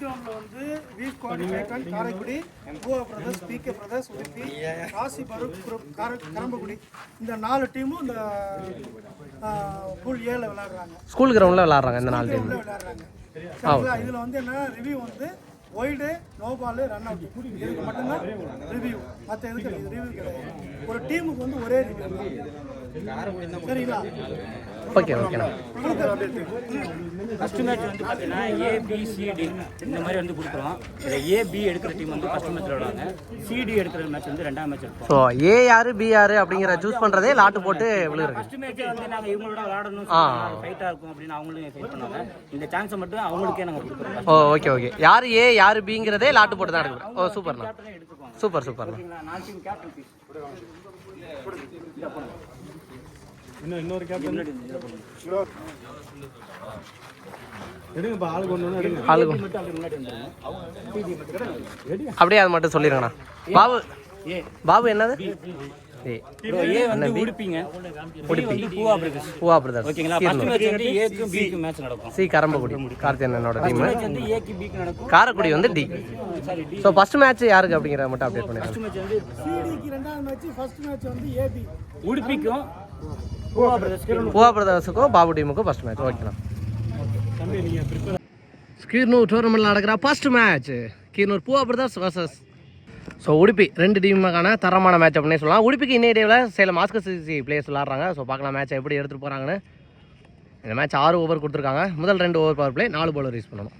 கிரவுண்ட்ல வந்து வி குவாலிஃபைக்கன் Karaikudi Goa brothers PK brothers Udupi Kasi பருப் group கார கரம்பக்குடி. இந்த நாலு டீமும் இந்த பூல் ஏல விளையாடுறாங்க. ஸ்கூல் கிரவுண்டில் விளாட்றாங்க இந்த நாலு டீம் விளையாடுறாங்க. இதில் வந்து என்ன? ரிவ்யூ வந்து wide no ball run out இதுக்கு மட்டும்தான் ரிவ்யூ மற்ற எதுக்கு ரிவ்யூ கிடையாது ஒரு டீமுக்கு வந்து ஒரே ரிவ்யூ ஓகே ஓகேண்ணா ஃபர்ஸ்ட் மேட்ச் வந்து பார்த்தீங்கன்னா ஏபிசிடி இந்த மாதிரி வந்து கொடுக்குறோம் இந்த ஏபி எடுக்கிற டீம் வந்து ஃபர்ஸ்ட் மேட்ச் விளையாடுவாங்க சிடி எடுக்கிற மேட்ச் வந்து ரெண்டாம் மேட்ச் எடுப்போம். ஸோ ஏ யாரு பி யாரு அப்படிங்கிற சூஸ் பண்ணுறதே லாட்டு போட்டு விழுகுறது. ஃபர்ஸ்ட் மேட்ச் வந்து நாங்கள் இவங்களோட விளையாடணும் ஃபைட்டாக இருக்கும் அப்படின்னு அவங்களும் ஃபைட் பண்ணாங்க இந்த சான்ஸை மட்டும் அவங்களுக்கே நாங்கள் கொடுக்குறோம் ஓ ஓகே ஓகே யார் ஏ யார் பிங்கிறதே லாட்டு போட்டு தான் எடுக்கணும். ஓ சூப்பர்ண்ணா சூப்பர் சூப்பர்ண்ணா டீம் கேப்டன் பீஸ் இன்னும் இன்னொரு கேப்டன். எடுங்கப்பா ஆள் கொண்டு வந்து எடுங்க. ஆளுக்கு அப்படியே முன்னாடி வந்துருங்க. பிடி மட்டும் அப்படியே அது மட்டும் சொல்லிடுங்கண்ணா. பாபு ஏ. பாபு என்னது? ஏ. ப்ரோ ஏ வந்து உடுப்பீங்க. பி வந்து பூவா பிரதர்ஸ் பூவா பிரதர்ஸ் ஓகேங்களா? ஃபர்ஸ்ட் மேட்ச் வந்து ஏக்கும் பிக்கும் மேட்ச் நடக்கும். சி கரம்பக்குடி. கார்த்தியனோட டீம் மேட்ச் வந்து ஏக்கு பிக்கு நடக்கும். காரைக்குடி வந்து D sorry D so first match யாருக்கு அப்படிங்கிறத மட்டும் அப்டேட் பண்ணிடுறேன். ஃபர்ஸ்ட் மேட்ச் வந்து சிடிக்கு ரெண்டாவது மேட்ச் ஃபர்ஸ்ட் மேட்ச் வந்து ஏபி உடுப்பிக்கும். பூவா பிரதர்ஸ்க்கு பிரதர்ஸுக்கும் பாபு டீமுக்கும் ஃபர்ஸ்ட் மேட்ச் ஓகேண்ணா தம்பி நீங்கள் கீர்னூர் டோர்னமெண்ட்டில் நடக்கிற ஃபர்ஸ்ட் மேட்ச் கீர்னூர் பூவா பிரதர்ஸ் வர்சஸ் ஸோ உடுப்பி ரெண்டு டீமுக்கான தரமான மேட்ச் அப்படின்னே சொல்லலாம். உடுப்பிக்கு இன்னைய டேவில் சில மாஸ்கர் சிசி பிளேயர்ஸ் விளாட்றாங்க ஸோ பார்க்கலாம் மேட்ச் எப்படி எடுத்துகிட்டு போகிறாங்கன்னு இந்த மேட்ச் ஆறு ஓவர் கொடுத்துருக்காங்க. முதல் ரெண்டு ஓவர் பவர் பிளே நாலு பவுலர் யூஸ் பண்ணணும்.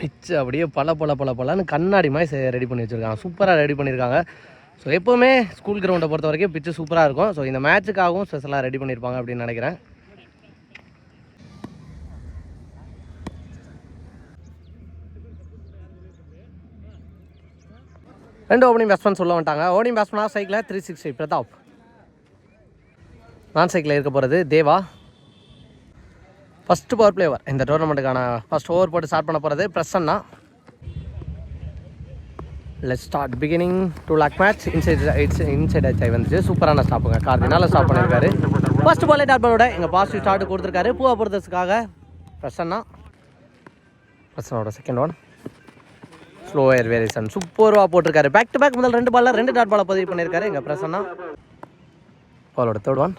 பிச்சு அப்படியே பல பல பல பலன்னு கண்ணாடி மாதிரி ரெடி பண்ணி வச்சுருக்காங்க. சூப்பராக ரெடி பண்ணியிருக்காங்க. ஸோ எப்போவுமே ஸ்கூல் கிரவுண்டை பொறுத்த வரைக்கும் பிச்சு சூப்பராக இருக்கும். ஸோ இந்த மேட்சுக்காகவும் ஸ்பெஷலாக ரெடி பண்ணியிருப்பாங்க அப்படின்னு நினைக்கிறேன். ரெண்டு ஓப்பனிங் பேட்ஸ்மேன் சொல்ல வந்துட்டாங்க. ஓப்பனிங் பேட்ஸ்மனாக சைக்கிளில் த்ரீ சிக்ஸ்டி பிரதாப். நான் சைக்கிளில் இருக்க போகிறது தேவா. ஃபஸ்ட்டு பவர் பிளேவர் இந்த டோர்னமெண்ட்டுக்கான ஃபஸ்ட் ஓவர் போட்டு ஸ்டார்ட் பண்ண போகிறது Prasanna. Let start beginning to lake match inside it's inside I வந்துச்சு சூப்பரான ஸ்டாப்புங்க கார்தினால ஸ்டாப் பண்ணியிருக்காரு ஃபர்ஸ்ட் பாலே டாட் பாலோட எங்கள் பாசிட்டிவ் ஸ்டார்ட் கொடுத்துருக்காரு. பூவா போகிறதுக்காக பிரசன்னா பிரசன்னோட second one slower variation சூப்பராக போட்டிருக்காரு. பேக் டு பேக் முதல் ரெண்டு பாலில் ரெண்டு டாட் பாலை பதிவு பண்ணியிருக்காரு எங்கள் பிரசன்னா பாலோட third one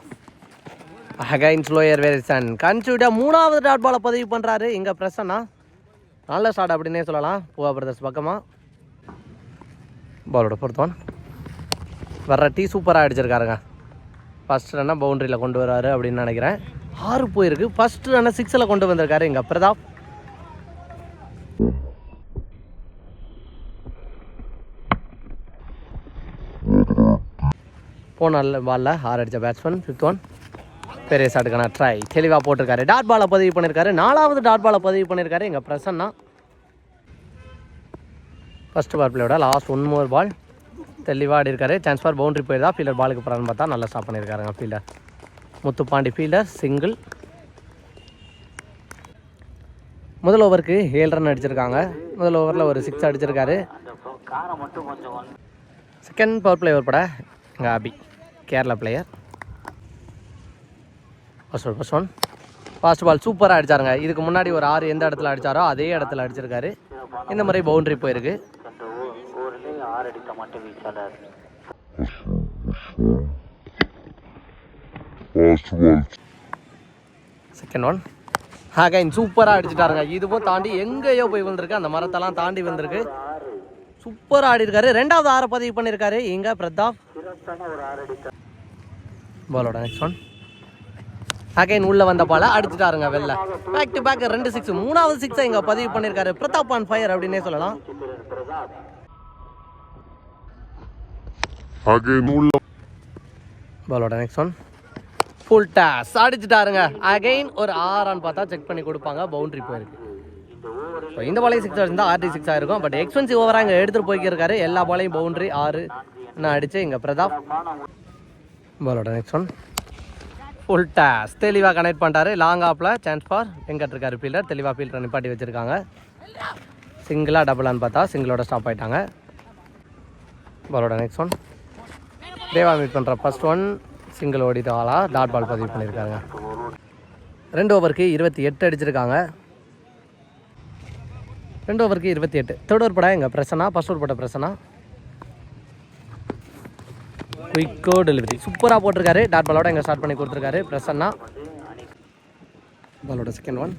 again slower variation கன்சியூடா மூணாவது டாட் பாலை பதிவு பண்ணுறாரு எங்கள் பிரசன்னா நல்ல ஸ்டார்ட் அப்படின்னே சொல்லலாம். பூவா பிரதர்ஸ் பக்கமாக பாலோட பொறுத்தவன் வர்ற டீ சூப்பராக அடிச்சிருக்காருங்க. ஃபஸ்ட் ரன்னை பவுண்டரியில் கொண்டு வராரு அப்படின்னு நினைக்கிறேன். ஆறு போயிருக்கு. ஃபஸ்ட் ரன்னை சிக்ஸில் கொண்டு வந்திருக்காரு எங்கள் பிரதாப்? போன பாலில் ஆறு அடித்த பேட்ஸ்மேன் ஃபிஃப்த் ஒன் பெரிய சாட்டுக்கான ட்ரை தெளிவாக போட்டிருக்காரு. டாட் பாலை பதிவு பண்ணியிருக்காரு நாலாவது டாட் பாலை பதிவு பண்ணியிருக்காரு எங்கள் பிரசன்னா. ஃபர்ஸ்ட் பவர் பிளேயோட லாஸ்ட் ஒன் மோர் பால் தெளிவாக இருக்காரு. சான்ஸ் ஃபார் பவுண்டரி போயிருந்தா ஃபீல்டர் பாலுக்கு போகிறான்னு பார்த்தா நல்லா ஸ்டாப் பண்ணியிருக்காருங்க ஃபீல்டர் முத்துப்பாண்டி ஃபீல்டர் சிங்கிள் முதல் ஓவருக்கு ஏழு ரன் அடிச்சிருக்காங்க. முதல் ஓவரில் ஒரு சிக்ஸ் அடிச்சிருக்காரு. செகண்ட் பவர் பிளேயர் பட எங்கள் Abhi Kerala player first one first one fast ball சூப்பராக அடிச்சாருங்க. இதுக்கு முன்னாடி ஒரு ஆறு எந்த இடத்துல அடித்தாரோ அதே இடத்துல அடிச்சிருக்காரு. இந்த மாதிரி பவுண்டரி போயிருக்கு. செகண்ட் ஒன் அகைன் சூப்பராக அடிச்சுட்டாருங்க. இதுவும் தாண்டி எங்கேயோ போய் வந்திருக்கு அந்த மரத்தெல்லாம் தாண்டி வந்திருக்கு சூப்பராக ஆடி இருக்காரு ரெண்டாவது ஆறை பதிவு பண்ணியிருக்காரு இங்கே பிரதாப். பாலோட நெக்ஸ்ட் ஒன் அகைன் உள்ள வந்த பால அடிச்சுட்டாருங்க வெளில. பேக் டு பேக் ரெண்டு சிக்ஸ் மூணாவது சிக்ஸை இங்கே பதிவு பண்ணியிருக்காரு பிரதாப் ஆன் ஃபயர் அப்படின்னே சொல்லலாம். பாலோட நெக்ஸ்ட் ஒன் ஃபுல் டாஸ் அடிச்சுட்டாருங்க. அகைன் ஒரு ஆறான்னு பார்த்தா செக் பண்ணி கொடுப்பாங்க. பவுண்டரி போயிருக்கு. ஸோ இந்த பாலையும் சிக்ஸ் இருந்தால் ஆர்டி சிக்ஸ் ஆயிருக்கும். பட் எக்ஸ்பென்சிவ் ஓவராக இங்கே எடுத்துகிட்டு போய்க்கிருக்காரு. எல்லா பாலையும் பவுண்டரி ஆறு நான் அடித்து இங்கே பிரதாப். பாலோட நெக்ஸ்ட் ஒன் ஃபுல் டாஸ் தெளிவாக கனெக்ட் பண்ணிட்டாரு. லாங் ஆப்பில் சான்ஸ் ஃபார் வெங்கட் இருக்காரு ஃபீல்டர் தெளிவாக ஃபீல்டர் நிப்பாட்டி வச்சுருக்காங்க. சிங்கிளாக டபுளான்னு பார்த்தா சிங்கிளோட ஸ்டாப் ஆயிட்டாங்க. பாலோட நெக்ஸ்ட் ஒன் தேவா மீட் பண்ணுற ஃபஸ்ட் ஒன் சிங்கிள் ஓடிட்டு ஆளா டாட் பால் பதிவு பண்ணியிருக்காங்க. ரெண்டு ஓவருக்கு இருபத்தி எட்டு அடிச்சிருக்காங்க. ரெண்டு ஓவருக்கு இருபத்தி எட்டு. தேர்ட் ஓவர் படம் எங்கள் பிரசனா ஃபஸ்ட் ஓவர் போட்ட பிரசனா குயிக்கோ டெலிவரி சூப்பராக போட்டிருக்காரு. டாட் பாலோட எங்கே ஸ்டார்ட் பண்ணி கொடுத்துருக்காரு. பிரசன்னா. பாலோட செகண்ட் ஒன்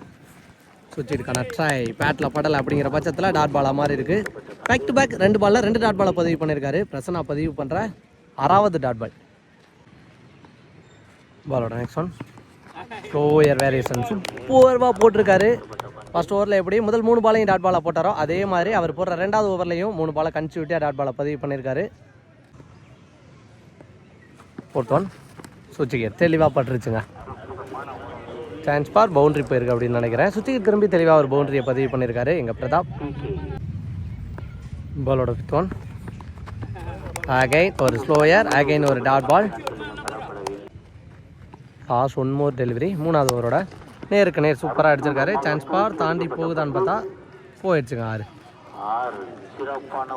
சுவிட்சிருக்கான ட்ரை பேட்டில் படலை அப்படிங்கிற பட்சத்தில் டாட் பாலாக மாதிரி இருக்குது பேக் டு பேக் ரெண்டு பாலில் ரெண்டு டாட் பாலை பதிவு பண்ணியிருக்காரு. பிரசன்னா பதிவு பண்ணுற ஆறாவது டாட் பால் பாலோட நெக்ஸ்ட் ஒன் ஸ்லோயர் வேரியேஷன் சூப்பர்வாக போட்டிருக்காரு. ஃபர்ஸ்ட் ஓவரில் எப்படி? முதல் மூணு பாலையும் டாட் பாலாக போட்டாரோ அதே மாதிரி அவர் போடுற ரெண்டாவது ஓவர்லையும் மூணு பாலை கணிச்சு விட்டு டாட் பாலை பதிவு பண்ணியிருக்காரு ஃபோர்த் ஒன் சுவிட்சுக்கு தெளிவாக பட்டுருச்சுங்க. சான்ஸ் பார் பவுண்டரி போயிருக்கு அப்படின்னு நினைக்கிறேன். சுற்றிக்கு திரும்பி தெளிவாக ஒரு பவுண்டரியை பதிவு பண்ணியிருக்காரு எங்கள் பிரதாப். பாலோட ஃபிஃப்த் ஒன் அகைன் ஒரு ஸ்லோயர் அகைன் ஒரு dot ball pass one more delivery மூணாவது ஓவரோட நேருக்கு நேர் சூப்பராக அடிச்சிருக்காரு. சான்ஸ் பார் தாண்டி போகுதான்னு பார்த்தா போயிடுச்சுங்க ஆறு.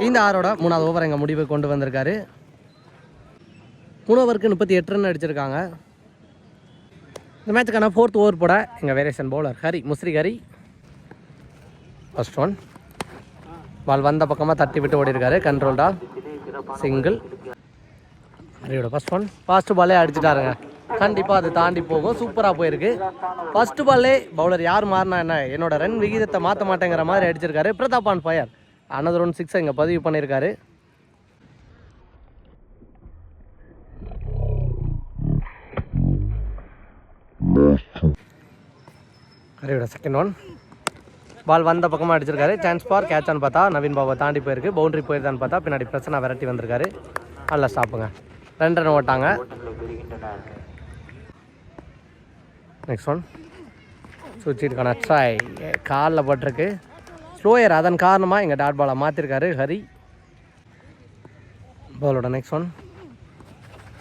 இந்த ஆறோட மூணாவது ஓவர் எங்கள் முடிவு கொண்டு வந்திருக்காரு. மூணு ஓவருக்கு முப்பத்தி எட்டு ரன் அடிச்சிருக்காங்க. இந்த மேட்சுக்கான ஃபோர்த் ஓவர் போட எங்கள் வேரியேஷன் பவுலர் ஹரி முஸ்ரி ஹரி. ஃபஸ்ட் ஒன் பால் வந்த பக்கமாக தட்டி விட்டு ஓடி இருக்காரு கண்ட்ரோல்டா சிங்கிள் ஹரியோட ஃபர்ஸ்ட் ஒன் ஃபாஸ்ட் பாலே அடிச்சிட்டாருங்க. கண்டிப்பாக அது தாண்டி போகும். சூப்பராக போயிருக்கு. ஃபஸ்ட்டு பாலே பவுலர் யார் மாறினா என்ன? என்னோட ரன் விகிதத்தை மாற்ற மாட்டேங்கிற மாதிரி அடிச்சிருக்காரு. Pratap on fire. Another one சிக்ஸை இங்கே பதிவு பண்ணியிருக்காரு ஹரியோட செகண்ட் ஒன் பால் வந்த பக்கமாக அடிச்சிருக்காரு. சான்ஸ் பார் கேட்சான்னு பார்த்தா நவீன் பாபா தாண்டி போயிருக்கு. பவுண்டரி போயிருந்தான்னு பார்த்தா பின்னாடி பிரச்சனை விரட்டி வந்திருக்காரு. நல்லா ஸ்டாப்புங்க ரெண்டு ரன் ஓட்டாங்க. நெக்ஸ்ட் ஒன் சுவிட்சிருக்கான ட்ரை காலில் பட்டிருக்கு. ஸ்லோயர் அதன் காரணமாக எங்கள் டாட் பாலை மாற்றிருக்காரு ஹரி. பாலோட நெக்ஸ்ட் ஒன்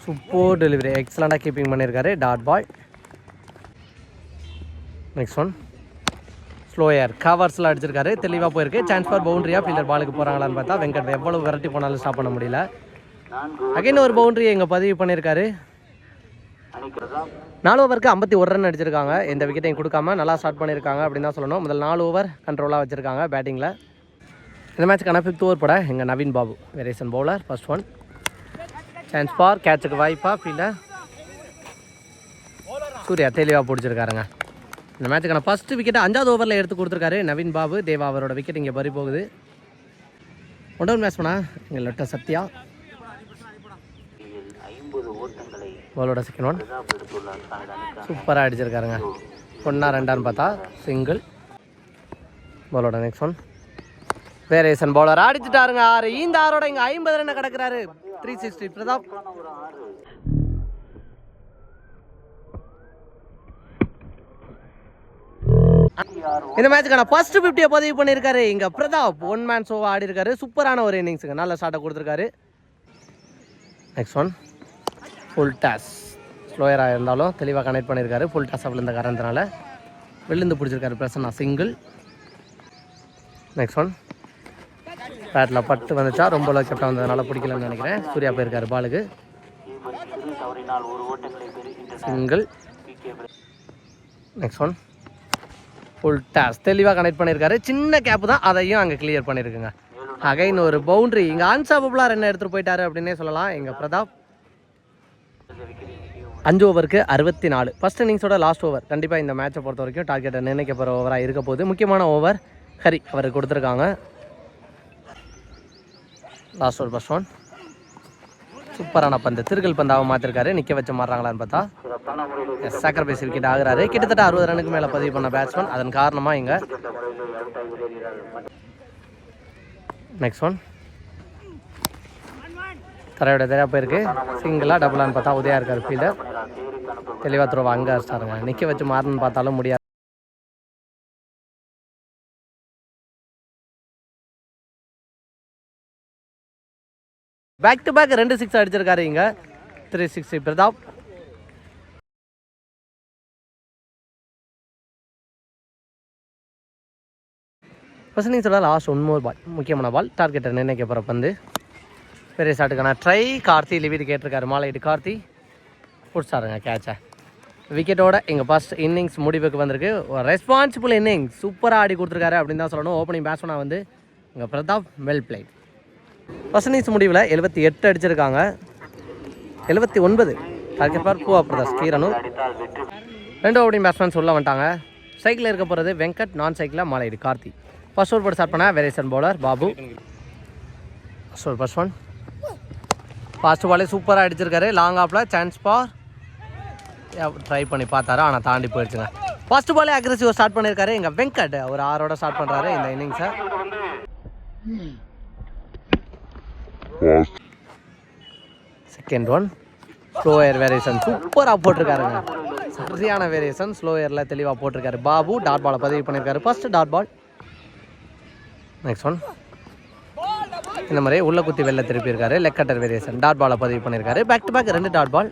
சூப்பர் டெலிவரி எக்ஸலண்ட்டாக கீப்பிங் பண்ணியிருக்காரு dot ball next one slower கவர்ஸ்லாம் அடிச்சிருக்காரு. தெளிவாக போயிருக்கு. சான்ஸ் ஃபார் பவுண்டரியாக ஃபீல்டர் பாலுக்கு போகிறாங்களான்னு பார்த்தா வெங்கட் எவ்வளோ விரட்டி போனாலும் ஸ்டாப் பண்ண முடியல. அகைன் ஒரு பவுண்டரி இங்கே பதிவு பண்ணியிருக்காரு. நாலு ஓவருக்கு ஐம்பத்தி ஒரு ரன் அடிச்சிருக்காங்க. எந்த விக்கெட்டையும் கொடுக்காம நல்லா ஸ்டார்ட் பண்ணியிருக்காங்க அப்படின்னு தான் சொல்லணும். முதல் நாலு ஓவர் கண்ட்ரோலாக வச்சுருக்காங்க பேட்டிங்கில் இந்த மேட்ச்சுக்கான ஃபிஃப்த் ஓவர் பட எங்கள் Naveen Babu variation bowler first one chance for கேட்சுக்கு வாய்ப்பா ஃபீல்டர் சூர்யா தெளிவாக பிடிச்சிருக்காருங்க. இந்த மேட்சுக்கான ஃபஸ்ட்டு விக்கெட்டை அஞ்சாவது ஓவரில் எடுத்து கொடுத்துருக்காரு நவீன் பாபு. தேவா அவரோட விக்கெட் இங்கே பறி போகுது. ஒன் மேட்ச் பண்ணா எங்கள் லொட்ட சத்யா. பாலோட செகண்ட் ஒன் சூப்பராக அடிச்சிருக்காருங்க. ஒன்றா ரெண்டான்னு பார்த்தா சிங்கிள் பாலோட நெக்ஸ்ட் ஒன் வேரியேஷன் பவுலர் அடிச்சுட்டாருங்க ஆறு. இந்த ஆறோட இங்கே ஐம்பது ரன் கிடக்குறாரு. த்ரீ சிக்ஸ்டி பிரதாப் இந்த மேட்சுக்கான ஃபர்ஸ்ட் ஃபிஃப்டியை பதிவு பண்ணியிருக்காரு இங்கே பிரதாப். ஒன் மேன் ஷோவை ஆடி இருக்காரு சூப்பரான ஒரு இன்னிங்ஸுங்க நல்ல ஸ்டார்ட்டை கொடுத்துருக்காரு. நெக்ஸ்ட் ஒன் ஃபுல் டாஸ் ஸ்லோயராக இருந்தாலும் தெளிவாக கனெக்ட் பண்ணியிருக்காரு. ஃபுல் டாஸ் விழுந்த காரணத்தினால விழுந்து பிடிச்சிருக்காரு பிரசன்னா சிங்கிள் நெக்ஸ்ட் ஒன் பேட்டில் பட்டு வந்துச்சா? ரொம்ப லோ கெப்டாக வந்ததுனால பிடிக்கலன்னு நினைக்கிறேன். சூர்யா போயிருக்காரு பாலுக்கு. Single next one full toss தெளிவாக கனெக்ட் பண்ணியிருக்காரு சின்ன கேப்பு தான். அதையும் அங்கே கிளியர் பண்ணியிருக்குங்க அகைன் ஒரு பவுண்ட்ரி இங்கே அன்சாபபிளாக என்ன எடுத்துகிட்டு போயிட்டாரு அப்படின்னே சொல்லலாம். எங்கள் பிரதாப். அஞ்சு ஓவருக்கு அறுபத்தி நாலு ஃபஸ்ட் இன்னிங்ஸோட லாஸ்ட் ஓவர் கண்டிப்பாக இந்த மேட்சை பொறுத்த வரைக்கும் டார்கெட்டை நிர்ணயிக்க போகிற ஓவராக இருக்க போகுது. முக்கியமான ஓவர் ஹரி அவருக்கு கொடுத்துருக்காங்க. லாஸ்ட் ஓவர் ஃபஸ்ட் ஒன் சூப்பரான பந்து. திருக்கல் பந்தாவை மாற்றிருக்காரு நிற்க வச்சு மாறுறாங்களான்னு பார்த்தா சாக்ரிஃபைஸ் விக்கெட் ஆகுறாரு. கிட்டத்தட்ட அறுபது ரனுக்கு மேலே பதிவு பண்ண பேட்ஸ்மேன் அதன் காரணமாக இங்கே நெக்ஸ்ட் ஒன் தரையோட தெரியா போயிருக்கு. சிங்கிளாக டபுளான்னு பார்த்தா உதயா இருக்கார் ஃபீல்டர் தெளிவாக த்ரோவா அங்கே அடிச்சிட்டாருங்க. நிற்க வச்சு மாறணும்னு பார்த்தாலும் முடியாது. பேக் டு பேக் ரெண்டு சிக்ஸ் அடிச்சிருக்காரு இங்கே. த்ரீ சிக்ஸ்டி பிரதாப் ஃபர்ஸ்ட் சொல்ல லாஸ்ட் ஒன் மோர் பால் முக்கியமான பால் டார்கெட்டை நிர்ணயிக்க போகிற பந்து? பெரிய ஷாட்டுக்கான ட்ரை கார்த்தி லிவிட் கேட்டிருக்காரு. மாலையிட்டு கார்த்தி. பிடிச்சாருங்க கேட்சை விக்கெட்டோட எங்கள் ஃபர்ஸ்ட் இன்னிங்ஸ் முடிவுக்கு வந்திருக்கு. ரெஸ்பான்சிபிள் இன்னிங்ஸ் சூப்பராக ஆடி கொடுத்துருக்காரு அப்படின்னு தான் சொல்லணும். ஓப்பனிங் பேட்ஸ்மேனாக வந்து எங்கள் பிரதாப். வெல் பிளேட் ஃபர்ஸ்ட் முடிவில் எழுபத்தி எட்டு அடிச்சிருக்காங்க. எழுபத்தி ஒன்பது. அதுக்கப்புறம் பூவா பிரதாஸ் கீரனூர் ரெண்டு ஓடி பேட்ஸ்மேன் சொல்ல வந்துட்டாங்க. சைக்கிளில் இருக்க போகிறது வெங்கட் நான் சைக்கிளாக மாலையீடு கார்த்தி. ஃபர்ஸ்ட் ஓவர் போட்டு ஸ்டார்ட் பண்ண variation bowler Babu. First over first one fast பாலே சூப்பராக அடிச்சிருக்காரு. லாங் ஆப்பில் சான்ஸ் பார் ட்ரை பண்ணி பார்த்தாரு. ஆனால் தாண்டி போயிடுச்சுங்க. ஃபர்ஸ்ட் பாலே அக்ரெசிவாக ஸ்டார்ட் பண்ணியிருக்காரு எங்கள் வெங்கட் ஒரு ஆறோட ஸ்டார்ட் பண்ணுறாரு இந்த இன்னிங்ஸை second one slower variation சூப்பராக போட்டிருக்காருங்க. சரியான வேரியேஷன் ஸ்லோ ஏரில் தெளிவாக போட்டிருக்காரு. பாபு டாட் பாலை பதிவு பண்ணியிருக்காரு. First dot ball next one இந்த மாதிரி உள்ள குத்தி வெளில திருப்பியிருக்காரு. லெக் கட்டர் வேரியேஷன் டாட் பாலை பதிவு பண்ணியிருக்காரு. பேக் டு பேக் ரெண்டு dot ball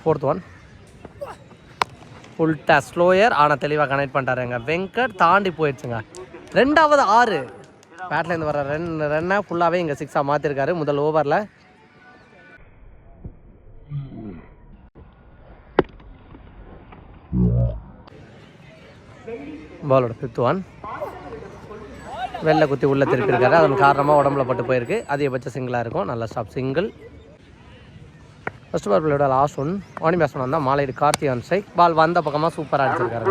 fourth one full slower ஆனால் தெளிவாக கனெக்ட் பண்ணிட்டாருங்க. வெங்கட் தாண்டி போயிடுச்சுங்க. ரெண்டாவது ஆறு. பேட்லேருந்து வர ரன் ரன்னை ஃபுல்லாகவே இங்கே சிக்ஸாக மாற்றிருக்காரு முதல் ஓவரில் பாலோட ஃபிஃப்த் ஒன் வெளில குத்தி உள்ளே திருப்பியிருக்காரு. அதன் காரணமாக உடம்புல பட்டு போயிருக்கு. அதிகபட்ச சிங்கிளாக இருக்கும். நல்ல ஸ்டாப் சிங்கிள் ஃபஸ்ட் பால் பிள்ளையோட லாஸ்ட் ஒன் ஓனி பேட்ஸ்மேன் வந்தால் மாலையீடு கார்த்திகன் சைக் பால் வந்த பக்கமாக சூப்பராக அடிச்சிருக்காரு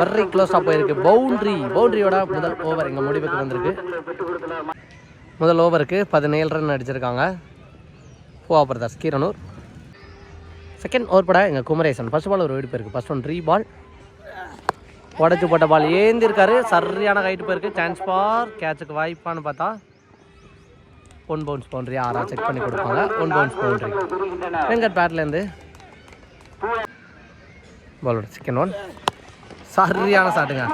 வெரி க்ளோஸாக போயிருக்கு. பவுண்ட்ரி பவுண்ட்ரியோட முதல் ஓவர் எங்கள் முடிவுக்கு வந்திருக்கு. முதல் ஓவருக்கு பதினேழு ரன் அடிச்சிருக்காங்க. பூவா பிரதாஸ் கீரனூர் செகண்ட் ஓவர் பட எங்கள் குமரேசன். ஃபர்ஸ்ட் பால் ஒரு வெடிப்பு இருக்குது ஃபர்ஸ்ட் ஒன் த்ரீ பால் உடச்சி போட்ட பால் ஏந்திருக்காரு. சரியான ஹைட் போயிருக்கு. சான்ஸ் பார் கேட்சுக்கு வாய்ப்பான்னு பார்த்தா ஒன் பவுன்ஸ் பவுண்ட்ரி ஆறா செக் பண்ணி கொடுப்பாங்க ஒன் பவுன்ஸ் பவுண்ட்ரி வெங்கட் பேட்லேருந்து பாலோட சிக்கன் ஒன் சரியான சாட்டுங்க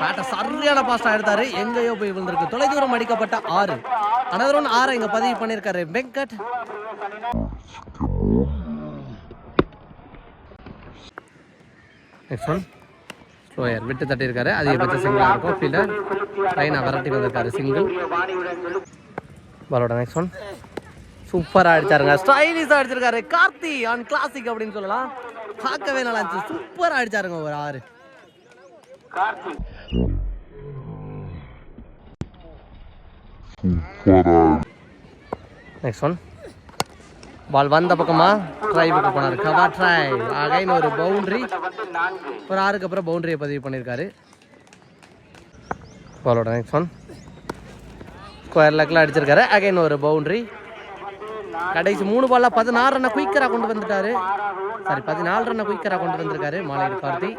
பேட்டை சரியான பாஸ்டாக எடுத்தாரு எங்கேயோ போய் விழுந்திருக்கு தொலைதூரம் அடிக்கப்பட்ட ஆறு அனதர் ஒன் ஆறை இங்கே பதிவு பண்ணியிருக்காரு வெங்கட் நெக்ஸ்ட் ஒன் ஸ்லோயர் விட்டு தட்டியிருக்காரு அதிகபட்ச சிங்கிளாக இருக்கும் ஃபீல்டர் ட்ரைனாக விரட்டி வந்திருக்காரு சிங்கிள் பாலோட நெக்ஸ்ட் ஒன் சூப்பராக அடிச்சாருங்க. ஸ்டைலிஷாக அடிச்சிருக்காரு. கார்த்தி ஆன் கிளாசிக் அப்படின்னு சொல்லலாம். பார்க்கவே நல்லா இருந்துச்சு. சூப்பராக அடிச்சாருங்க ஒரு ஆறு. நெக்ஸ்ட் ஒன் பால் வந்த பக்கமா ட்ரைவுக்கு போனார். கவா ட்ரை அகைன் ஒரு பவுண்டரி ஒரு ஆறுக்கு அப்புறம் பவுண்டரியை பதிவு பண்ணியிருக்காரு பாலோட நெக்ஸ்ட் ஒன் ஸ்கொயர் லெக்கில் அடிச்சிருக்காரு. அகைன் ஒரு பவுண்டரி கடைசி மூணு பாலில் பதினாறு ரன்னை குயிக்கராக கொண்டு வந்துட்டாரு. சாரி பதினாலு ரன்னை குயிக்கராக கொண்டு வந்திருக்காரு மாலையீடு கார்த்தி.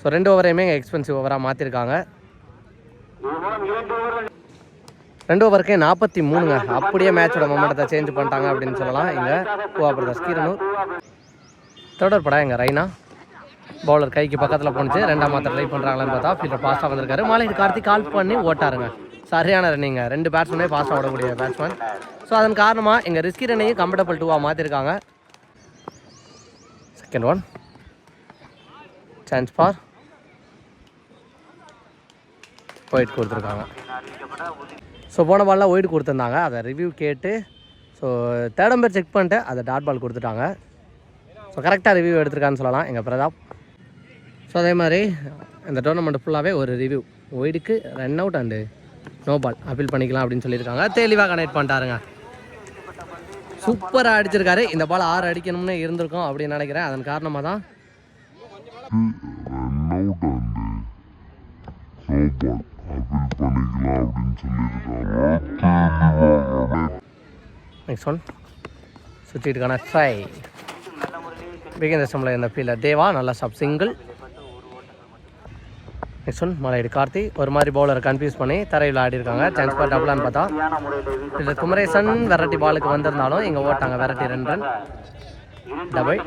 ஸோ ரெண்டு ஓவரையுமே எக்ஸ்பென்சிவ் ஓவராக மாற்றிருக்காங்க ரெண்டு ஓவருக்கே நாற்பத்தி மூணுங்க. அப்படியே மேட்சோட மொமெண்டத்தை சேஞ்ச் பண்ணிட்டாங்க அப்படின்னு சொல்லலாம். இங்கே பூவா பிரதர்ஸ் கீரனூர். தொடர் படம் எங்கள் ரைனா? பவுலர் கைக்கு பக்கத்தில் போணுச்சு. ரெண்டாம் மாத்திரம் ட்ரை பண்ணுறாங்களான்னு பார்த்தா ஃபீல்டர் ஃபாஸ்ட்டாக வந்திருக்காரு. மாலையீடு கார்த்தி கால் பண்ணி ஓட்டாருங்க. சரியான ரன்னிங்க ரெண்டு பேட்ஸ்மேனே ஃபாஸ்ட்டாக ஓடக்கூடிய பேட்ஸ்மேன் ஸோ அதன் காரணமாக எங்கள் ரிஸ்கி ரன்னையும் கம்ஃபர்டபுள் டூவாக மாற்றிருக்காங்க second one chance for wide கொடுத்துருக்காங்க. ஸோ போன பால்லாம் ஒயிட் கொடுத்துருந்தாங்க. அதை ரிவ்யூ கேட்டு ஸோ தேர்ட் நம்பர் செக் பண்ணிட்டு அதை டாட் பால் கொடுத்துட்டாங்க. ஸோ கரெக்டாக ரிவ்யூ எடுத்திருக்கான்னு சொல்லலாம். எங்கள் பிரதாப். ஸோ அதே மாதிரி இந்த டோர்னமெண்ட் ஃபுல்லாகவே ஒரு review ஒயிடுக்கு run out and no ball appeal பண்ணிக்கலாம் அப்படின்னு சொல்லியிருக்காங்க. தெளிவாக கனெக்ட் பண்ணிட்டாருங்க. சூப்பராக அடிச்சிருக்காரு. இந்த பால் ஆறு அடிக்கணும்னு இருந்திருக்கும் அப்படின்னு நினைக்கிறேன். அதன் காரணமாக தான் நெக்ஸ்ட் ஒன் சுற்றிட்டுக்கான ட்ரை பிகின் தசமில் இந்த ஃபீல்டர் தேவா நல்லா sub single next one Malaiyadi Karthi ஒரு மாதிரி பவுலரை கன்ஃபியூஸ் பண்ணி தரையில் ஆடி இருக்காங்க சான்ஸ் பார் டபுளான்னு பார்த்தா. இது குமரேசன் வெரைட்டி பாலுக்கு வந்திருந்தாலும் இங்கே ஓட்டாங்க. வெரைட்டி ரெண்டு ரன் டபுள்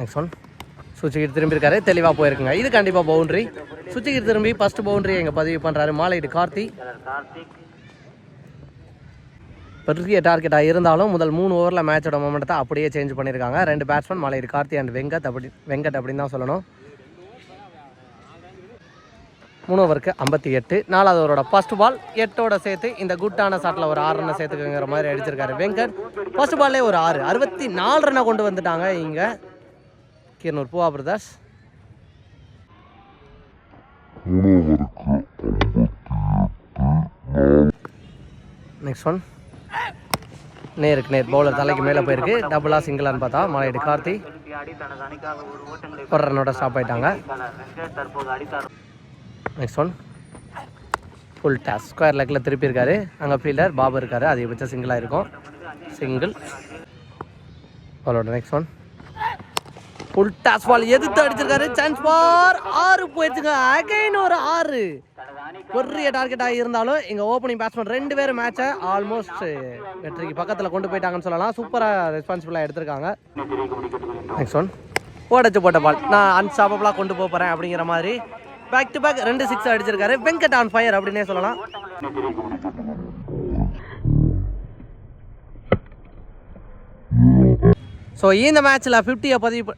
நெக்ஸ்ட் ஒன் சுச்சிகிட்டு திரும்பியிருக்காரு. தெளிவாக போயிருக்குங்க. இது கண்டிப்பாக பவுண்டரி சுச்சிகிட்டு திரும்பி ஃபர்ஸ்ட் பவுண்டரி இங்கே பதிவு பண்ணுறாரு மாலையீடு கார்த்தி பெரிய டார்கெட்டாக இருந்தாலும் முதல் மூணு ஓவரில் மேட்சோட மொமெண்ட்டை அப்படியே சேஞ்ச் பண்ணியிருக்காங்க. ரெண்டு batsman Malaiyadi Karthi and Venkat அப்படி வெங்கட் அப்படின்னு தான் சொல்லணும். மூணு ஓவருக்கு ஐம்பத்தி எட்டு. நாலாவது ஓவரோட ஃபர்ஸ்ட் பால் எட்டோட சேர்த்து இந்த குட்டான ஷாட்டில் ஒரு ஆறு ரன்னை சேர்த்துக்குங்கிற மாதிரி அடிச்சிருக்காரு வெங்கட். ஃபர்ஸ்ட் பால்லே ஒரு ஆறு. அறுபத்தி நாலு ரன்னை கொண்டு வந்துட்டாங்க இங்கே கீரனூர் பூவா பிரதர்ஸ் நெக்ஸ்ட் ஒன் நேருக்கு நேர் பவுலர் தலைக்கு மேலே போயிருக்கு. டபுளா சிங்கிளான்னு பார்த்தா மாலையடி கார்த்தி. ஒரு ரன்னோட ஸ்டாப் ஆயிட்டாங்க. Next one full toss square லெக்கில் திருப்பி இருக்காரு அங்கே ஃபீல்டர் பாபு இருக்காரு. அதிகபட்சம் சிங்கிளாக இருக்கும். சிங்கிள் அவளோட next one full toss ball எதிர்த்து அடிச்சிருக்காரு. சான்ஸ் பார் ஆறு போயிடுச்சுங்க. அகைன் ஒரு ஆறு. பெரிய டார்கெட்டாக இருந்தாலும் எங்கள் ஓப்பனிங் பேட்ஸ்மேன் ரெண்டு பேரும் மேட்சை ஆல்மோஸ்ட் வெற்றிக்கு பக்கத்தில் கொண்டு போயிட்டாங்கன்னு சொல்லலாம். சூப்பராக ரெஸ்பான்சிபிளாக எடுத்திருக்காங்க. நெக்ஸ்ட் ஒன் ஓடச்சு போட்ட பால் நான் அன்ஸ்டாப்பபிளாக கொண்டு போகிறேன் அப்படிங்கிற மாதிரி பேக் டு பேக் ரெண்டு சிக்ஸ் அடிச்சிருக்காரு. வெங்கட் ஆன் ஃபயர் அப்படின்னே சொல்லலாம். ஸோ இந்த மேட்ச்சில் ஃபிஃப்டியை பதிவு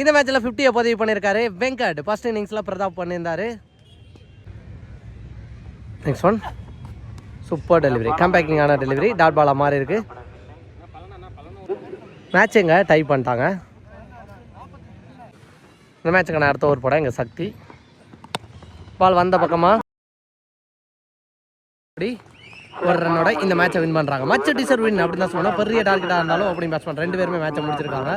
இந்த மேட்ச்சில் ஃபிஃப்டியை பதிவு பண்ணியிருக்காரு வெங்கட் ஃபர்ஸ்ட் இன்னிங்ஸில் பிரதாப் பண்ணியிருந்தாரு நெக்ஸ்ட் ஒன் சூப்பர் டெலிவரி கம்பேக்கிங்கான டெலிவரி டாட் பாலா மாதிரி இருக்குது இருக்கு. எங்கே? டைப் பண்ணிட்டாங்க. இந்த மேட்சுக்கான அடுத்த ஒரு படம் எங்கள் சக்தி. பால் வந்த பக்கமா? அப்படி ஒரு ரன்னோட இந்த மேட்சை வின் பண்ணுறாங்க மச்ச டிசர்வ் வின் அப்படின்னு தான் சொன்னால் பெரிய டார்கெட்டாக இருந்தாலும் ஓப்பனிங் பேட்ஸ்மேன் ரெண்டு பேருமே மேட்சை முடிச்சிருக்காங்க.